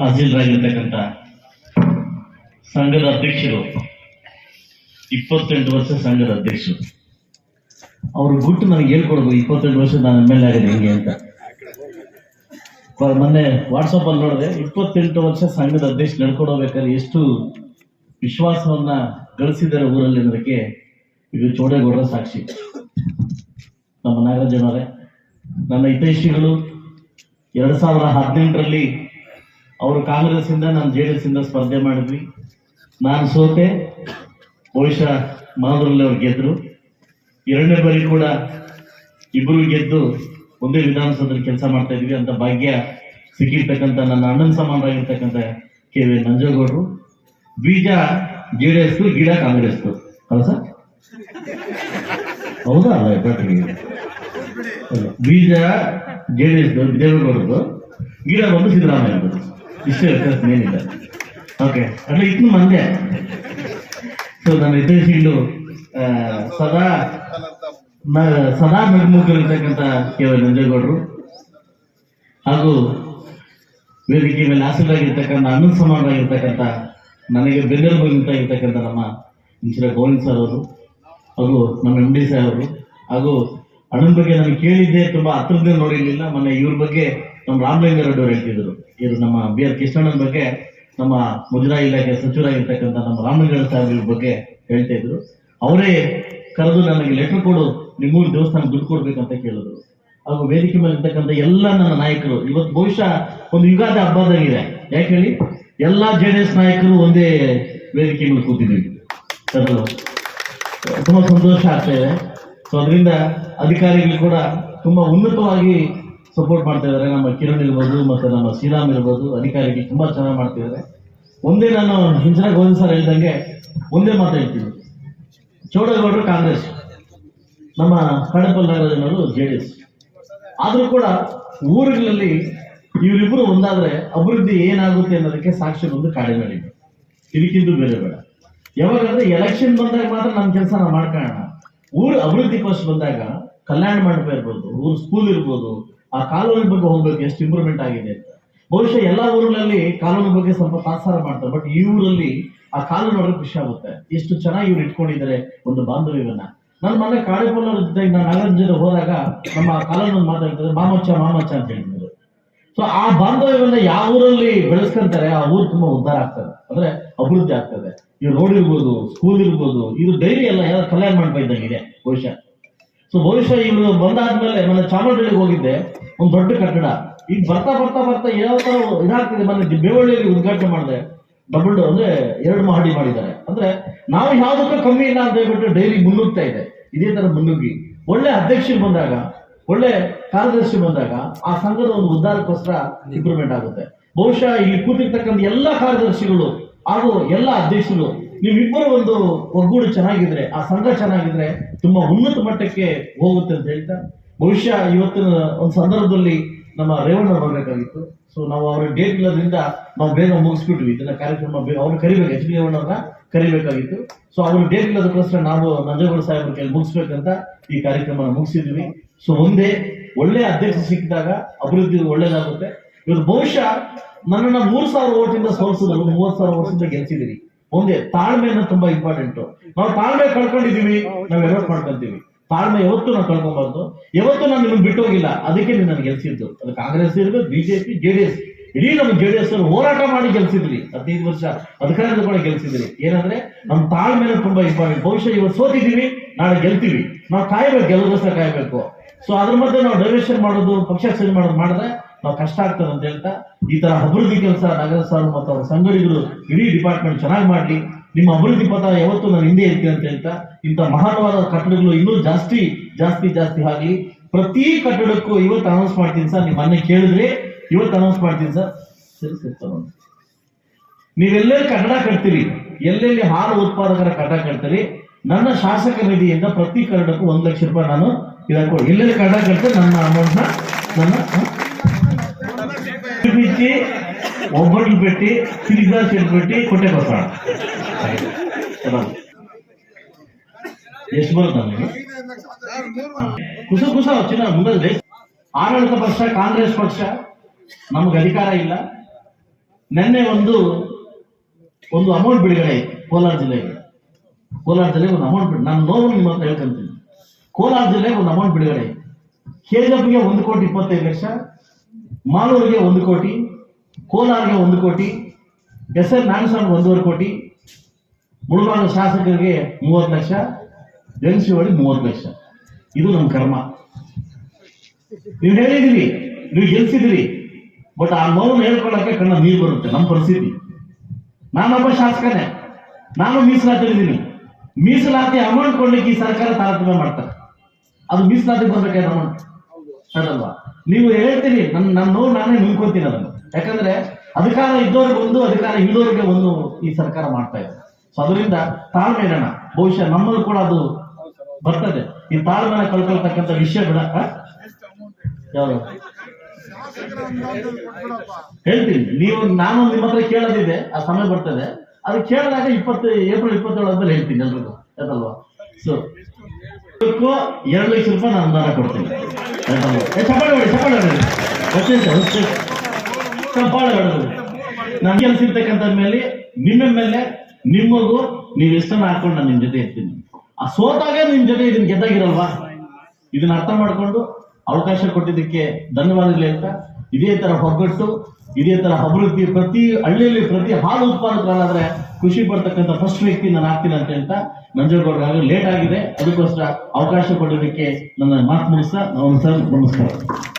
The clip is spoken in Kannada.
ಹಾಜರಾಗಿರ್ತಕ್ಕಂಥ ಸಂಘದ ಅಧ್ಯಕ್ಷರು, ಇಪ್ಪತ್ತೆಂಟು ವರ್ಷ ಸಂಘದ ಅಧ್ಯಕ್ಷರು. ಅವರು ಗುಟ್ಟು ನನಗೆ ಹೇಳ್ಕೊಡ್ಬೇಕು, ಇಪ್ಪತ್ತೆಂಟು ವರ್ಷ ನಾನು ಎಂ ಎಲ್ ಆಗಿದೆ ಹೆಂಗೆ ಅಂತ. ಮೊನ್ನೆ ವಾಟ್ಸಪ್ ಅಲ್ಲಿ ನೋಡಿದೆ, ಇಪ್ಪತ್ತೆಂಟು ವರ್ಷ ಸಂಘದ ಅಧ್ಯಕ್ಷ ನಡ್ಕೊಡಬೇಕಾದ್ರೆ ಎಷ್ಟು ವಿಶ್ವಾಸವನ್ನ ಗಳಿಸಿದ್ದಾರೆ ಊರಲ್ಲಿ ಅನ್ನೋದಕ್ಕೆ ಇದು ಚೋಡೇಗೌಡರ ಸಾಕ್ಷಿ. ನಮ್ಮ ನಾಗರಾಜನವರೇ, ನನ್ನ ಹಿತೈಷಿಗಳು, ಎರಡು ಸಾವಿರದ ಹದಿನೆಂಟರಲ್ಲಿ ಅವರು ಕಾಂಗ್ರೆಸ್ ಇಂದ ನಾನು ಜೆ ಡಿ ಎಸ್ ಇಂದ ಸ್ಪರ್ಧೆ ಮಾಡಿದ್ವಿ. ನಾನು ಸೋತೆ, ಬಹುಶಃ ಮಾಧುರಲ್ಲಿ ಅವ್ರು ಗೆದ್ರು. ಎರಡನೇ ಬಾರಿ ಕೂಡ ಇಬ್ಬರು ಗೆದ್ದು ಒಂದೇ ವಿಧಾನಸೌಧದಲ್ಲಿ ಕೆಲಸ ಮಾಡ್ತಾ ಇದ್ವಿ ಅಂತ ಭಾಗ್ಯ ಸಿಕ್ಕಿರ್ತಕ್ಕಂಥ ನನ್ನ ಅಣ್ಣನ ಸಮಾನರಾಗಿರ್ತಕ್ಕಂಥ ಕೆ ವಿ ನಂಜೇಗೌಡರು ಬೀಜ ಜೆ ಡಿ ಎಸ್ ಗಿಡ ಕಾಂಗ್ರೆಸ್ ಅಲ್ಲ ಸರ್? ಹೌದಾ? ಬೀಜ ಜೆ ಡಿ ಎಸ್ ದೇವೇಗೌಡರದು ಗಿಡ ಬಂದು ಸಿದ್ದರಾಮಯ್ಯ ಇಷ್ಟೇ ವ್ಯತ್ಯಾಸ ಏನಿಲ್ಲ ಓಕೆ ಅಟ್ಲ ಇನ್ನು ಮಂದೆ ಸೊ ನನ್ನ ಹಿತೈಷಿಗಳು ಸದಾ ಸದಾ ನಗುಮುಖರಿರ್ತಕ್ಕಂಥ ಕೆ ವೈ ನಂಜೇಗೌಡರು. ಹಾಗೂ ವೇದಿಕೆ ಮೇಲೆ ಆಸೀನರಾಗಿರ್ತಕ್ಕಂಥ ಅನ್ನ ಸಮಾನರಾಗಿರ್ತಕ್ಕಂಥ ನನಗೆ ಬೆನ್ನೆಲುಬು ಇರ್ತಕ್ಕಂಥ ನಮ್ಮ ಇಂಚಿನ ಗೋವಿಂದ್ ಸರ್ ಅವರು, ಹಾಗೂ ನಮ್ಮ ಎಂ ಡಿ ಸಾಹೇಬ್ ಅವರು, ಹಾಗೂ ಅಣ್ಣನ ಬಗ್ಗೆ ನಾನು ಕೇಳಿದ್ದೆ ತುಂಬಾ ಹತ್ರದಿಂದ ನೋಡಿರ್ಲಿಲ್ಲ. ಮೊನ್ನೆ ಇವ್ರ ಬಗ್ಗೆ ನಮ್ಮ ರಾಮಲಿಂಗ ರೆಡ್ಡಿ ಅವರು ಹೇಳ್ತಿದ್ರು. ಇದು ನಮ್ಮ ಬಿ ಆರ್ ಕೃಷ್ಣಣ್ಣನ ಬಗ್ಗೆ ನಮ್ಮ ಮುಜರಾಯಿ ಇಲಾಖೆ ಸಚಿವರಾಗಿರ್ತಕ್ಕಂಥ ನಮ್ಮ ರಾಮಲಿಂಗ ಸಾಹೇಬ್ ಇವ್ರ ಬಗ್ಗೆ ಹೇಳ್ತಾ ಇದ್ರು. ಅವರೇ ಕರೆದು ನನಗೆ ಲೆಟರ್ ಕೊಡು, ನಿಮ್ಮೂರು ದೇವಸ್ಥಾನ ದುಡ್ಡು ಕೊಡ್ಬೇಕಂತ ಕೇಳಿದ್ರು. ಹಾಗೂ ವೇದಿಕೆ ಮೇಲೆ ಇರ್ತಕ್ಕಂಥ ಎಲ್ಲ ನನ್ನ ನಾಯಕರು, ಇವತ್ತು ಬಹುಶಃ ಒಂದು ಯುಗಾದಿ ಹಬ್ಬದಾಗಿದೆ. ಯಾಕೆ ಹೇಳಿ? ಎಲ್ಲ ಜೆ ಡಿ ಎಸ್ ನಾಯಕರು ಒಂದೇ ವೇದಿಕೆ ಮೇಲೆ ಕೂತಿದ್ದೀವಿ. ತುಂಬಾ ಸಂತೋಷ ಆಗ್ತಾ ಇದೆ. ಸೊ ಅದರಿಂದ ಅಧಿಕಾರಿಗಳು ಕೂಡ ತುಂಬಾ ಉನ್ನತವಾಗಿ ಸಪೋರ್ಟ್ ಮಾಡ್ತಾ ಇದ್ದಾರೆ. ನಮ್ಮ ಕಿರಣ್ ಇರ್ಬೋದು ಮತ್ತೆ ನಮ್ಮ ಶ್ರೀರಾಮ್ ಇರ್ಬೋದು, ಅಧಿಕಾರಿಗಳು ತುಂಬಾ ಚೆನ್ನಾಗಿ ಮಾಡ್ತಿದ್ದಾರೆ ಒಂದೇ ನಾನು ಹಿಂದಿನ ಗೋವಿಂದ ಸರ್ ಹೇಳ್ದಂಗೆ ಒಂದೇ ಮಾತು ಹೇಳ್ತೀನಿ. ಚೌಡೇಗೌಡರು ಕಾಂಗ್ರೆಸ್, ನಮ್ಮ ಕಡಪಲ್ ನಾಗರಾಜನವರು ಜೆ ಡಿ ಎಸ್. ಆದರೂ ಕೂಡ ಊರುಗಳಲ್ಲಿ ಇವರಿಬ್ಬರು ಒಂದಾದ್ರೆ ಅಭಿವೃದ್ಧಿ ಏನಾಗುತ್ತೆ ಅನ್ನೋದಕ್ಕೆ ಸಾಕ್ಷಿ ಬಂದು ಕಾಡಿನಲ್ಲಿದೆ ಇದಕ್ಕಿಂತ ಬೇರೆ ಬೇಡ. ಯಾವಾಗಂದ್ರೆ ಎಲೆಕ್ಷನ್ ಬಂದಾಗ ಮಾತ್ರ ನಮ್ಮ ಕೆಲಸ ನಾವು ಮಾಡ್ಕೊಳ್ಳೋಣ. ಊರು ಅಭಿವೃದ್ಧಿ ಫಸ್ಟ್ ಬಂದಾಗ ಕಲ್ಯಾಣ ಮಂಟಪ ಇರ್ಬೋದು, ಊರು ಸ್ಕೂಲ್ ಇರ್ಬೋದು, ಆ ಕಾಲೋನಿ ಬಗ್ಗೆ ಹೋಗ್ಬೇಕು, ಎಷ್ಟು ಇಂಪ್ರೂವ್ಮೆಂಟ್ ಆಗಿದೆ ಅಂತ. ಬಹುಶಃ ಎಲ್ಲಾ ಊರುಗಳಲ್ಲಿ ಕಾನೂನು ಬಗ್ಗೆ ಸ್ವಲ್ಪ ತಾತ್ಸಾರ ಮಾಡ್ತಾರೆ ಬಟ್ ಈ ಊರಲ್ಲಿ ಆ ಕಾನೂನು ನೋಡೋಕೆ ಖುಷಿ ಆಗುತ್ತೆ. ಎಷ್ಟು ಚೆನ್ನಾಗಿ ಇವ್ರು ಇಟ್ಕೊಂಡಿದ್ದಾರೆ ಒಂದು ಬಾಂಧವ್ಯವನ್ನ. ನನ್ನ ಮನೆ ಕಾಳಿಪಲ್ಲವ್ರ ಜೊತೆಗೆ ನಾನು ನಗರದ ಜೊತೆ ಹೋದಾಗ ನಮ್ಮ ಕಾಲೋನಿ ಮಾತಾಡ್ತಾರೆ ಮಾಮಚ್ಚ ಮಾಮಚ್ಚ ಅಂತ ಹೇಳಿದ್ರು. ಸೊ ಆ ಬಾಂಧವ್ಯವನ್ನ ಯಾವ ಊರಲ್ಲಿ ಬೆಳೆಸ್ಕೊಂತಾರೆ, ಆ ಊರು ತುಂಬಾ ಉದ್ದಾರ ಆಗ್ತದೆ. ಅಂದ್ರೆ ಅಭಿವೃದ್ಧಿ ಆಗ್ತದೆ. ಈ ರೋಡ್ ಇರ್ಬೋದು ಸ್ಕೂಲ್ ಇರ್ಬೋದು, ಇದು ಡೈರಿ ಎಲ್ಲ ಯಾರು ಕಲ್ಯಾಣ ಮಾಡ್ತಾ ಇದ್ದಂಗಿದೆ ಬಹುಶಃ ಸೊ ಬಹುಶಃ ಇವರು ಬಂದಾದ್ಮೇಲೆ ನಾನು ಚಾಮರಾಜನಗರಿಗೆ ಹೋಗಿದ್ದೆ, ಒಂದು ದೊಡ್ಡ ಕಟ್ಟಡ. ಈಗ ಬರ್ತಾ ಬರ್ತಾ ಬರ್ತಾ ಯಾವ ತರ ಇದಾಗ್ತಿದೆ. ಮೊನ್ನೆ ಬೇವಳ್ಳಿಯಲ್ಲಿ ಉದ್ಘಾಟನೆ ಮಾಡಿದೆ. ಡಬಲ್ ಅಂದ್ರೆ ಎರಡು ಮಹಡಿ ಮಾಡಿದ್ದಾರೆ. ಅಂದ್ರೆ ನಾವು ಯಾವ್ದಕ್ಕೂ ಕಮ್ಮಿ ಇಲ್ಲ ಅಂತ ಹೇಳ್ಬಿಟ್ಟು ಡೈಲಿ ಮುನ್ನುಗ್ತಾ ಇದೆ. ಇದೇ ತರ ಮುನ್ನುಗ್ಗಿ. ಒಳ್ಳೆ ಅಧ್ಯಕ್ಷರು ಬಂದಾಗ ಒಳ್ಳೆ ಕಾರ್ಯದರ್ಶಿ ಬಂದಾಗ ಆ ಸಂಘದ ಒಂದು ಉದ್ದಾರಕ್ಕೋಸ್ಕರ ಇಂಪ್ರೂವ್ಮೆಂಟ್ ಆಗುತ್ತೆ. ಬಹುಶಃ ಇಲ್ಲಿ ಕೂತಿರ್ತಕ್ಕಂಥ ಎಲ್ಲ ಕಾರ್ಯದರ್ಶಿಗಳು ಹಾಗೂ ಎಲ್ಲ ಅಧ್ಯಕ್ಷರು ನೀವಿಬ್ಬರು ಒಂದು ಒಗ್ಗೂಡು ಚೆನ್ನಾಗಿದ್ರೆ, ಆ ಸಂಘ ಚೆನ್ನಾಗಿದ್ರೆ ತುಂಬಾ ಉನ್ನತ ಮಟ್ಟಕ್ಕೆ ಹೋಗುತ್ತೆ ಅಂತ ಹೇಳ್ತಾ, ಬಹುಶಃ ಇವತ್ತಿನ ಒಂದು ಸಂದರ್ಭದಲ್ಲಿ ನಮ್ಮ ರೇವಣ್ಣ ಬರಬೇಕಾಗಿತ್ತು. ಸೊ ನಾವು ಅವ್ರ ಡೇಟ್ ಇಲ್ಲದ್ರಿಂದ ನಾವು ಬೇಗ ಮುಗಿಸ್ಬಿಟ್ವಿ. ಇದನ್ನ ಕಾರ್ಯಕ್ರಮ ಅವ್ರು ಕರಿಬೇಕು ಎಚ್ ಡಿ ರೇವಣ್ಣವ್ರನ್ನ ಕರಿಬೇಕಾಗಿತ್ತು. ಸೊ ಅವ್ರ ಡೇಟ್ ಇಲ್ಲದಕ್ಕೋಸ್ಕರ ನಾವು ನಂಜೇಗೌಡ ಸಾಹೇಬ್ರ ಕೈಲಿ ಮುಗಿಸ್ಬೇಕಂತ ಈ ಕಾರ್ಯಕ್ರಮ ಮುಗಿಸಿದ್ವಿ. ಸೊ ಒಂದೇ ಒಳ್ಳೆ ಅಧ್ಯಕ್ಷ ಸಿಕ್ಕಿದಾಗ ಅಭಿವೃದ್ಧಿ ಒಳ್ಳೇದಾಗುತ್ತೆ. ಇವತ್ತು ಬಹುಶಃ ನನ್ನನ್ನ ಮೂರ್ ಸಾವಿರ ಓಟಿಂದ ಸೋಲಿಸಿದ್ರು ಮೂವತ್ ಸಾವಿರ ವರ್ಷದಿಂದ ಗೆಲ್ಸಿದಿರಿ ಒಂದೇ, ತಾಳ್ಮೆ ಅನ್ನೋದು ತುಂಬಾ ಇಂಪಾರ್ಟೆಂಟ್ ನಾವು ತಾಳ್ಮೆ ಕಳ್ಕೊಂಡಿದೀವಿ ನಾವು ಎಡವಟ್ ಮಾಡ್ಕೊಂತೀವಿ. ತಾಳ್ಮೆ ಯಾವತ್ತು ನಾವು ಕಳ್ಕೊಬಾರ್ದು. ಯಾವತ್ತು ನಾನು ನಿಮ್ಮನ್ನು ಬಿಟ್ಟೋಗಿಲ್ಲ. ಅದಕ್ಕೆ ನೀನು ನನಗೆ ಗೆಲ್ಸಿದ್ದು. ಅದು ಕಾಂಗ್ರೆಸ್ ಇರ್ಬೇಕು, ಬಿಜೆಪಿ ಜೆಡಿಎಸ್ ಇಡೀ ನಮ್ಮ ಜೆಡಿಎಸ್ ಹೋರಾಟ ಮಾಡಿ ಗೆಲ್ಸಿದ್ರಿ ಹದಿನೈದು ವರ್ಷ ಅಧಿಕಾರದ ಕೂಡ ಗೆಲ್ಸಿದ್ರಿ ಏನಂದ್ರೆ ನಮ್ಮ ತಾಳ್ಮೆ ತುಂಬಾ ಇಂಪಾರ್ಟೆಂಟ್ ಬಹುಶಃ ಇವತ್ತು ಸೋತಿದ್ದೀವಿ, ನಾಳೆ ಗೆಲ್ತೀವಿ. ನಾವು ಕಾಯ್ಬೇಕು, ಗೆಲ್ಲಗೋಸ್ಕರ ಕಾಯ್ಬೇಕು. ಸೊ ಅದ್ರ ಮಧ್ಯೆ ನಾವು ಡೈವೇಷನ್ ಮಾಡೋದು, ಪಕ್ಷ ಸರಿ ಮಾಡೋದು ಮಾಡಿದ್ರೆ ನಾವು ಕಷ್ಟ ಆಗ್ತದೆ ಅಂತ ಹೇಳ್ತಾ, ಈ ತರ ಅಭಿವೃದ್ಧಿ ಕೆಲಸ ನಗರ ಸರ್ ಮತ್ತು ಅವರ ಸಂಘಟಕರು ಇಡೀ ಡಿಪಾರ್ಟ್ಮೆಂಟ್ ಚೆನ್ನಾಗಿ ಮಾಡಲಿ. ನಿಮ್ಮ ಅಭಿವೃದ್ಧಿ ಪಥ ಯಾವತ್ತೂ ನಾನು ಹಿಂದೆ ಇರ್ತೀನಿ ಅಂತ ಹೇಳ್ತಾ, ಇಂಥ ಮಹಾನವಾದ ಕಟ್ಟಡಗಳು ಇನ್ನೂ ಜಾಸ್ತಿ ಜಾಸ್ತಿ ಜಾಸ್ತಿ ಆಗಲಿ. ಪ್ರತಿ ಕಟ್ಟಡಕ್ಕೂ ಇವತ್ತು ಅನೌನ್ಸ್ ಮಾಡ್ತೀನಿ ಸರ್ ನೀವು ಮೊನ್ನೆ ಕೇಳಿದ್ರೆ ಇವತ್ತು ಅನೌನ್ಸ್ ಮಾಡ್ತೀನಿ ಸರ್. ಸರಿ ಸರಿ ನೀವೆಲ್ಲೆಲ್ಲಿ ಕಟ್ಟಡ ಕಟ್ತೀರಿ, ಎಲ್ಲೆಲ್ಲಿ ಹಾಲು ಉತ್ಪಾದಕರ ಕಟ್ಟಡ ಕಟ್ತೀರಿ ನನ್ನ ಶಾಸಕ ನಿಧಿಯಿಂದ ಪ್ರತಿ ಕರ್ಡಕ್ಕೂ ಒಂದು ಲಕ್ಷ ರೂಪಾಯಿ ನಾನು ಇದಾಕೋ ಎಲ್ಲೆಲ್ಲ ಕನ್ನಡ ನನ್ನ ಅಮೌಂಟ್ನ ನನ್ನ ಬಿಚ್ಚಿ ಒಬ್ಬಟ್ಟು ಪೆಟ್ಟಿ ತಿರುಗಿದ ಸಿಲ್ಪೆಟ್ಟಿ ಕೊಟ್ಟೆ ಬರ್ತಾಳ ಎಷ್ಟು ಬರುತ್ತೆ ನನಗೆ ಕುಸ ಕುಸ ಚಿನ್ನ ಮುಂದೆ ಆಡಳಿತ ಪಕ್ಷ, ಕಾಂಗ್ರೆಸ್ ಪಕ್ಷ, ನಮ್ಗೆ ಅಧಿಕಾರ ಇಲ್ಲ. ನಿನ್ನೆ ಒಂದು ಒಂದು ಅಮೌಂಟ್ ಬಿಡುಗಡೆ ಕೋಲಾರ ಜಿಲ್ಲೆಗೆ. ಕೋಲಾರ ಜಿಲ್ಲೆಗೆ ಒಂದು ಅಮೌಂಟ್ ಬಿಡು. ನಾನು ನೋವು ನಿಮ್ಮ ಹತ್ರ ಹೇಳ್ಕೊಂತೀನಿ. ಕೋಲಾರ ಜಿಲ್ಲೆಗೆ ಒಂದು ಅಮೌಂಟ್ ಬಿಡುಗಡೆ. ಕೆಜಪ್ಗೆ ಒಂದು ಕೋಟಿ ಇಪ್ಪತ್ತೈದು ಲಕ್ಷ, ಮಾಲೂರಿಗೆ ಒಂದು ಕೋಟಿ ಕೋಲಾರ್ಗೆ ಒಂದು ಕೋಟಿ ಎಸ್ ಎಲ್ ನಾಗಸ್ವಾಮಿ ಒಂದೂವರೆ ಕೋಟಿ ಮುಳುಗಾಡು ಶಾಸಕರಿಗೆ ಮೂವತ್ತು ಲಕ್ಷ ಜಗನ್ಶಿವಳಿ ಮೂವತ್ತು ಲಕ್ಷ. ಇದು ನಮ್ಮ ಕರ್ಮ. ನೀವು ಹೇಳಿದಿರಿ ನೀವು ಗೆಲ್ಸಿದಿರಿ ಬಟ್ ಆ ನೋವನ್ನು ಹೇಳ್ಕೊಳ್ಳೋಕೆ ಕಣ್ಣ ನೀರು ಬರುತ್ತೆ ನಮ್ಮ ಪರಿಸ್ಥಿತಿ. ನಾನೊಬ್ಬ ಶಾಸಕನೇ. ನಾನು ಮೀಸಲಾತಿ ಇದ್ದೀನಿ ಮೀಸಲಾತಿ ಅಮೌಂಟ್ ಕೊಡ್ಲಿಕ್ಕೆ ಈ ಸರ್ಕಾರ ತಾರತಮ್ಯ ಮಾಡ್ತಾರೆ. ಅದು ಮೀಸಲಾತಿ ಬರ್ಬೇಕಾದ ಅಮೌಂಟ್ ಸರಲ್ವಾ ನೀವು ಹೇಳ್ತೀರಿ ನನ್ನ ನನ್ನ ನೋವು ನಾನೇ ನಿಂತ್ಕೊತೀನಿ ಅದನ್ನು. ಯಾಕಂದ್ರೆ ಅಧಿಕಾರ ಇದ್ದವ್ರಿಗೆ ಒಂದು, ಅಧಿಕಾರ ಇಲ್ಲದವ್ರಿಗೆ ಒಂದು ಈ ಸರ್ಕಾರ ಮಾಡ್ತಾ ಇದೆ. ಸೊ ಅದರಿಂದ ತಾಳ್ಮೆ ಇರೋಣ ಬಹುಶಃ ನಮ್ಮಲ್ಲಿ ಕೂಡ ಅದು ಬರ್ತದೆ. ಈ ತಾಳ್ಮೆನ ಕಳ್ಕೊಳ್ತಕ್ಕಂಥ ವಿಷಯ ಬಿಡ? ಯಾವ್ದು? ಹೇಳ್ತೀನಿ, ನೀವು ನಾನು ನಿಮ್ಮ ಹತ್ರ ಕೇಳೋದಿದೆ ಆ ಸಮಯ ಬರ್ತದೆ. ಅದು ಕೇಳಿದಾಗ ಇಪ್ಪತ್ತು, ಏಪ್ರಿಲ್ ಇಪ್ಪತ್ತೇಳು ಅಂತ ಹೇಳ್ತೀನಿ ಎಲ್ರಿಗೂ, ಆಯ್ತಲ್ವಾ? ಸೊ ಎರಡು ಲಕ್ಷ ರೂಪಾಯಿ ನಾನು ಅನುದಾನ ಕೊಡ್ತೀನಿ, ಆಯ್ತಲ್ವಾ? ಚಪ್ಪಾಳೆ ಚಪ್ಪಾಳೆ ಹೊಡಿ. ಚಪ್ಪಾಳೆ ಮೇಲೆ, ನಿಮ್ಮ ಮೇಲೆ ನಿಮಗೂ ನೀವು ಎಷ್ಟನ್ನ ಹಾಕೊಂಡು ನಾನು ನಿಮ್ ಜೊತೆ ಇರ್ತೀನಿ. ಆ ಸೋತಾಗ ನಿಮ್ ಜೊತೆ ಇದನ್ನ ಗೆದ್ದಾಗಿರಲ್ವಾ? ಇದನ್ನ ಅರ್ಥ ಮಾಡ್ಕೊಂಡು ಅವಕಾಶ ಕೊಟ್ಟಿದ್ದಕ್ಕೆ ಧನ್ಯವಾದಗಳು ಹೇಳ್ತಾ ಇದೇ ತರ ಒಗ್ಗಟ್ಟು ಇದೇ ತರ ಅಭಿವೃದ್ಧಿ, ಪ್ರತಿ ಹಳ್ಳಿಯಲ್ಲಿ ಪ್ರತಿ ಹಾಲು ಉತ್ಪಾದಕರಾದ್ರೆ ಖುಷಿ ಪಡ್ತಕ್ಕಂಥ ಫಸ್ಟ್ ವ್ಯಕ್ತಿ ನಾನು ಆಗ್ತೀನಿ ಅಂತ ಹೇಳ್ತಾ ಲೇಟ್ ಆಗಿದೆ. ಅದಕ್ಕೋಸ್ಕರ ಅವಕಾಶ ಕೊಡೋದಕ್ಕೆ ನನ್ನ ಮಾತು ಮುಗಿಸ್ತಾ ಸರ್ ನಮಸ್ಕಾರ.